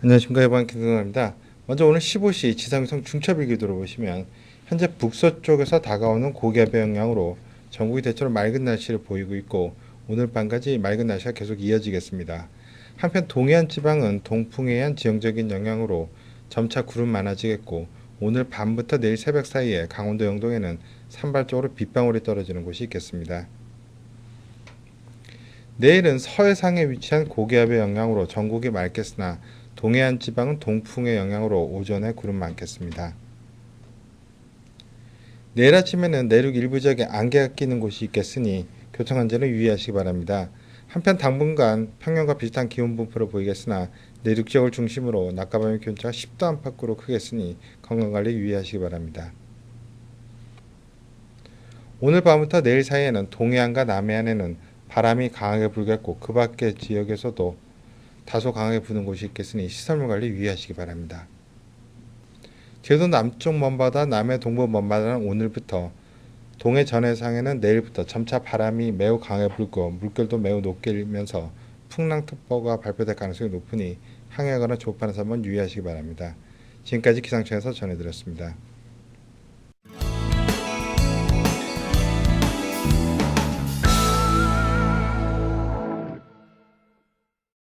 안녕하십니까 해방 김동환입니다. 먼저 오늘 15시 지상위성 중첩일기도로 보시면 현재 북서쪽에서 다가오는 고기압의 영향으로 전국이 대체로 맑은 날씨를 보이고 있고 오늘 밤까지 맑은 날씨가 계속 이어지겠습니다. 한편 동해안 지방은 동풍에 의한 지형적인 영향으로 점차 구름 많아지겠고 오늘 밤부터 내일 새벽 사이에 강원도 영동에는 산발적으로 빗방울이 떨어지는 곳이 있겠습니다. 내일은 서해상에 위치한 고기압의 영향으로 전국이 맑겠으나 동해안 지방은 동풍의 영향으로 오전에 구름 많겠습니다. 내일 아침에는 내륙 일부 지역에 안개가 끼는 곳이 있겠으니 교통 안전에 유의하시기 바랍니다. 한편 당분간 평년과 비슷한 기온 분포로 보이겠으나 내륙 지역을 중심으로 낮과 밤의 기온차가 10도 안팎으로 크겠으니 건강관리 유의하시기 바랍니다. 오늘 밤부터 내일 사이에는 동해안과 남해안에는 바람이 강하게 불겠고 그 밖의 지역에서도 다소 강하게 부는 곳이 있겠으니 시설물 관리 유의하시기 바랍니다. 제도 남쪽 먼바다, 남해 동부 먼바다는 오늘부터 동해 전해상에는 내일부터 점차 바람이 매우 강하게 불고 물결도 매우 높게 일면서 풍랑특보가 발표될 가능성이 높으니 항해하거나 조업하는 사람은 유의하시기 바랍니다. 지금까지 기상청에서 전해드렸습니다.